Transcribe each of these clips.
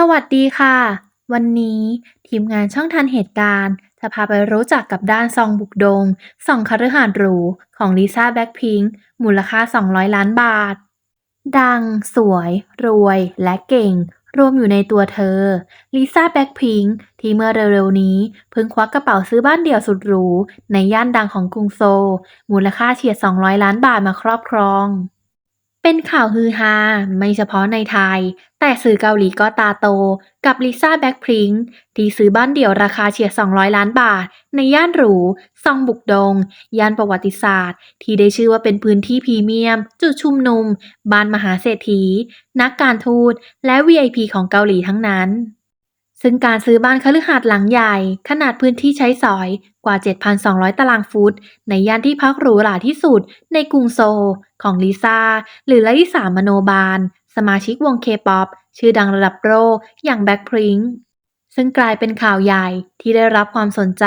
สวัสดีค่ะ วันนี้ทีมงานช่องทันเหตุการณ์ จะพาไปรู้จักกับด้านซองบุกดงสองคฤหาสน์หรูของลิซ่าแบ็คพิงค์มูลค่า 200 ล้านบาท ดัง สวย รวยและเก่ง รวมอยู่ในตัวเธอลิซ่าแบ็คพิงค์ที่เมื่อเร็วๆนี้ เพิ่งควักกระเป๋าซื้อบ้านเดี่ยวสุดหรูในย่านดังของกรุงโซลมูลค่าเฉียด 200 ล้านบาทมาครอบครอง เป็นข่าวฮือฮาไม่เฉพาะในไทย แต่สื่อเกาหลีก็ตาโต กับลิซ่าแบ็คพริงที่ซื้อบ้านเดี่ยวราคาเฉียด 200 ล้านบาท ในย่านหรู ซองบุกดง ย่านประวัติศาสตร์ ที่ได้ชื่อว่าเป็นพื้นที่พรีเมียม จุดชุมนุม บ้านมหาเศรษฐี นักการทูต และ VIP ของเกาหลีทั้งนั้น ซึ่งการซื้อบ้านคฤหาสน์หลังใหญ่ ขนาดพื้นที่ใช้สอยกว่า 7,200 ตารางฟุต ในย่านที่พักหรูหราที่สุด ในกรุงโซลของลิซ่า หรือลลิสามโนบาล สมาชิกวงเคป๊อปชื่อดังระดับโลกอย่างแบ็คพริงซึ่งกลายเป็นข่าวใหญ่ที่ได้รับความสนใจ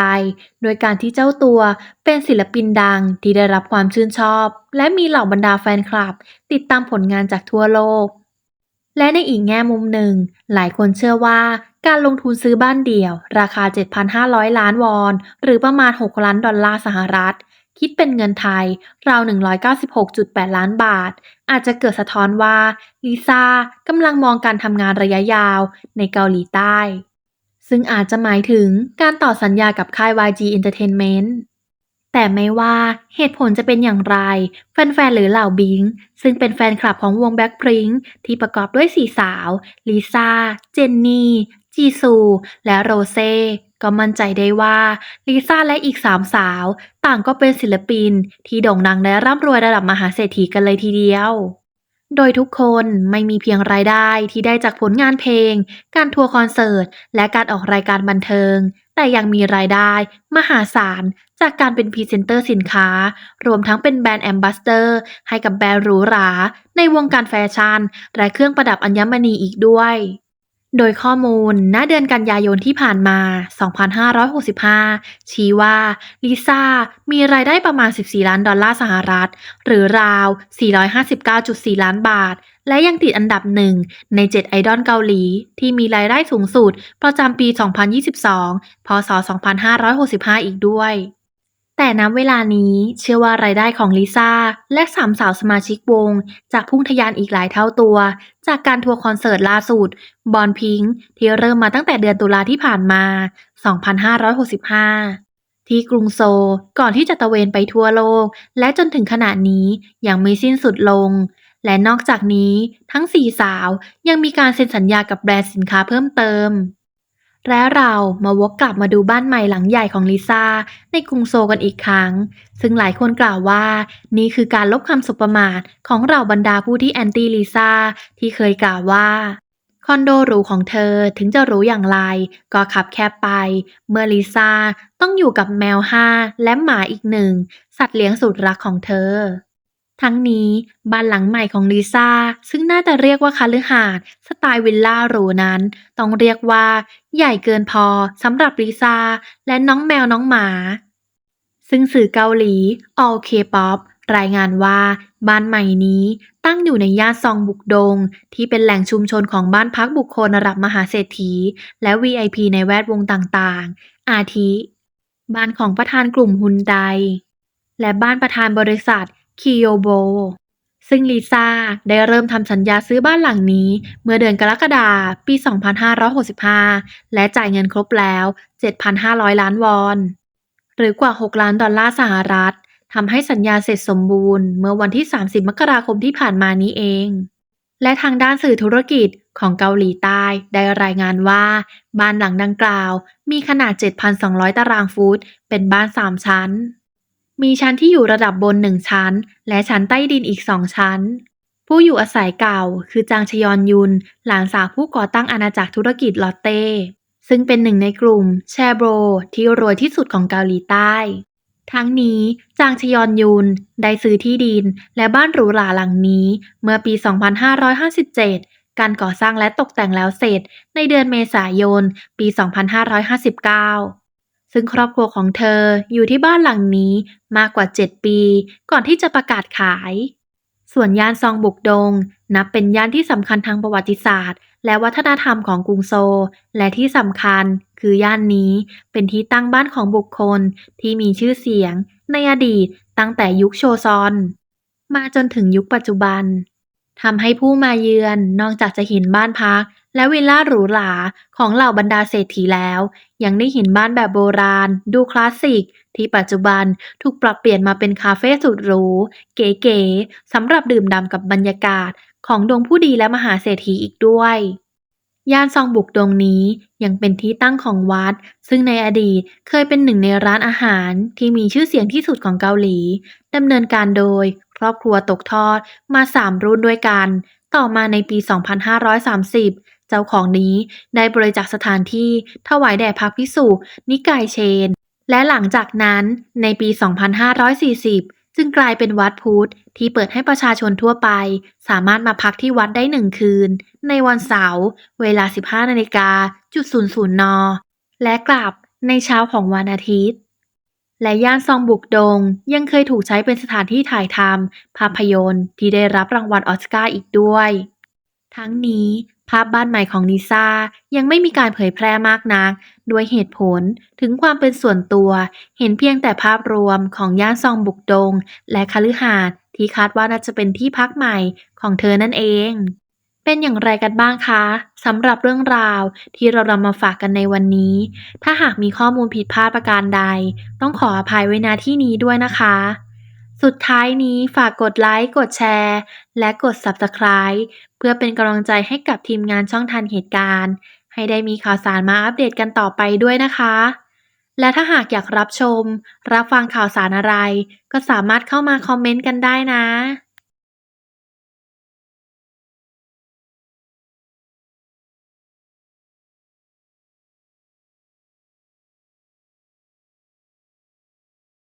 โดยการที่เจ้าตัวเป็นศิลปินดังที่ได้รับความชื่นชอบ และมีเหล่าบรรดาแฟนคลับ ติดตามผลงานจากทั่วโลก และในอีกแง่มุมหนึ่ง หลายคนเชื่อว่า การลงทุนซื้อบ้านเดี่ยว ราคา 7,500 ล้านวอน หรือประมาณ 6 ล้านดอลลาร์สหรัฐ คิดเป็นเงินไทย ราว 196.8 ล้านบาท อาจจะเกิดสะท้อนว่าลิซ่ากำลังมองการทำงานระยะยาวในเกาหลีใต้ ซึ่งอาจจะหมายถึงการต่อสัญญากับค่าย YG Entertainment แต่ไม่ว่าเหตุผลจะเป็นอย่างไร แฟนๆ หรือเหล่าบิง ซึ่งเป็นแฟนคลับของวงแบ็คพริงที่ประกอบด้วยสี่สาว ลิซ่า เจนนี่ จีซู และโรเซ่ก็มั่นใจได้ว่าลิซ่าและอีกสามสาว ต่างก็เป็นศิลปินที่โด่งดังและร่ำรวยระดับมหาเศรษฐีกันเลยทีเดียว โดยทุกคนไม่มีเพียงรายได้ที่ได้จากผลงานเพลง การทัวร์คอนเสิร์ต และการออกรายการบันเทิง แต่ยังมีรายได้มหาศาล จากการเป็นพรีเซนเตอร์สินค้า รวมทั้งเป็นแบรนด์แอมบาสเดอร์ให้กับแบรนด์หรูหรา ในวงการแฟชั่น และเครื่องประดับอัญมณีอีกด้วย โดยข้อมูล ณ เดือนกันยายนที่ผ่านมา 2565 ชี้ว่า ลิซ่า มีรายได้ประมาณ 14 ล้านดอลลาร์สหรัฐ หรือราว 459.4 ล้านบาท และยังติดอันดับหนึ่งใน 7 ไอดอลเกาหลี ที่มีรายได้สูงสุด ประจำปี 2022 พศ 2565 อีกด้วย แต่ณเวลานี้เชื่อว่ารายได้ของลิซ่าและสามสาวสมาชิกวง จากพุ่งทะยานอีกหลายเท่าตัว จากการทัวร์คอนเสิร์ตล่าสุดบอนพิงค์ที่เริ่มมาตั้งแต่เดือนตุลาที่ผ่านมา 2565 ที่กรุงโซลก่อนที่จะตะเวนไปทั่วโลก และจนถึงขณะนี้ยังไม่สิ้นสุดลง และนอกจากนี้ทั้งสี่สาวยังมีการเซ็นสัญญากับแบรนด์สินค้าเพิ่มเติม และเรามาวกกลับมาดูบ้านใหม่หลังใหญ่ของลิซ่าในกรุงโซกันอีกครั้ง ซึ่งหลายคนกล่าวว่า นี่คือการลบคำสุประมาทของเราบรรดาผู้ที่แอนตี้ลิซ่าที่เคยกล่าวว่า คอนโดหรูของเธอถึงจะรู้อย่างไร ก็ขับแคบไป เมื่อลิซ่าต้องอยู่กับแมวห้าและหมาอีกหนึ่ง สัตว์เลี้ยงสุดรักของเธอ ทั้งนี้บ้านหลังใหม่ของลิซ่า ซึ่งน่าจะเรียกว่าคฤหาสน์สไตล์วิลล่าหรูนั้น ต้องเรียกว่า ใหญ่เกินพอสำหรับลิซ่าและน้องแมวน้องหมา ซึ่งสื่อเกาหลี All K-pop รายงานว่าบ้านใหม่นี้ตั้งอยู่ในย่านซองบุกดง ที่เป็นแหล่งชุมชนของบ้านพักบุคคลระดับมหาเศรษฐี และ VIP ในแวดวงต่างๆ อาทิ บ้านของประธานกลุ่มฮุนไดและบ้านประธานบริษัท คิโยโบ ซึ่งลิซ่าได้เริ่มทำสัญญาซื้อบ้านหลังนี้ เมื่อเดือนกรกฎาคมปี 2565 และจ่ายเงินครบแล้ว 7,500 ล้านวอน หรือกว่า 6 ล้านดอลลาร์สหรัฐทำให้สัญญาเสร็จสมบูรณ์เมื่อวันที่ 30 มกราคมที่ผ่านมานี้เอง และทางด้านสื่อธุรกิจของเกาหลีใต้ได้รายงานว่า บ้านหลังดังกล่าว มีขนาด 7,200 ตารางฟุต เป็นบ้าน 3 ชั้น มีชั้นที่อยู่ระดับบน1ชั้น และชั้นใต้ดินอีก2ชั้น ผู้อยู่อาศัยเก่า คือจางชยอนยุน หลานสาวผู้ก่อตั้งอาณาจักรธุรกิจลอตเต้ ซึ่งเป็นหนึ่งในกลุ่มแชโบรที่รวยที่สุดของเกาหลีใต้ ทั้งนี้จางชยอนยุนได้ซื้อที่ดินและบ้านหรูหราหลังนี้ เมื่อปี 2557 การก่อสร้างและตกแต่งแล้วเสร็จในเดือนเมษายน ปี 2559 ซึ่งครอบครัวของเธออยู่ที่บ้านหลังนี้มากกว่า 7 ปี ก่อนที่จะประกาศขาย ส่วนย่านซองบุกดง นับเป็นย่านที่สำคัญทางประวัติศาสตร์ และวัฒนธรรมของกรุงโซลและที่สำคัญคือย่านนี้เป็นที่ตั้งบ้านของบุคคลที่มีชื่อเสียง ในอดีตตั้งแต่ยุคโชซอน มาจนถึงยุคปัจจุบันทำให้ผู้มาเยือนนอกจากจะเห็นบ้านพัก และวิลล่าหรูหราของเหล่าบรรดาเศรษฐีแล้ว ยังได้เห็นบ้านแบบโบราณ ดูคลาสสิก ที่ปัจจุบันถูกปรับเปลี่ยนมาเป็นคาเฟ่สุดหรู เก๋ๆสำหรับดื่มด่ำกับบรรยากาศของดวงผู้ดีและมหาเศรษฐีอีกด้วยย่านซองบุกดงนี้ยังเป็นที่ตั้งของวัด ซึ่งในอดีตเคยเป็นหนึ่งในร้านอาหารที่มีชื่อเสียงที่สุดของเกาหลีดำเนินการโดย ครอบครัวตกทอดมาสามรุ่นด้วยกัน ต่อมาในปี 2530 เจ้าของนี้ได้บริจาคสถานที่ถวายแด่พระภิกษุ นิกายเชน และหลังจากนั้นในปี 2540 จึงกลายเป็นวัดพุทธที่เปิดให้ประชาชนทั่วไป สามารถมาพักที่วัดได้หนึ่งคืน ในวันเสาร์เวลา 15นาฬิกาจุด00น และกลับในเช้าของวันอาทิตย์ และย่านซองบุกดงยังเคยถูกใช้เป็นสถานที่ถ่ายทำภาพยนตร์ที่ได้รับรางวัลออสการ์อีกด้วย ทั้งนี้ ภาพบ้านใหม่ของลิซ่ายังไม่มีการเผยแพร่มากนัก ด้วยเหตุผลถึงความเป็นส่วนตัว เห็นเพียงแต่ภาพรวมของย่านซองบุกดง และคฤหาสน์ที่คาดว่าน่าจะเป็นที่พักใหม่ของเธอนั่นเอง เป็นอย่างไรกันบ้างคะสำหรับเรื่องราวที่เรานำมาฝากกันในวันนี้ ถ้าหากมีข้อมูลผิดพลาดประการใด ต้องขออภัยไว้ณที่นี้ด้วยนะคะสุดท้ายนี้ฝากกดไลค์ กดแชร์ และกด Subscribe เพื่อเป็นกำลังใจให้กับทีมงานช่องทันเหตุการณ์ ให้ได้มีข่าวสารมาอัปเดตกันต่อไปด้วยนะคะ และถ้าหากอยากรับชม รับฟังข่าวสารอะไร ก็สามารถเข้ามาคอมเมนต์กันได้นะ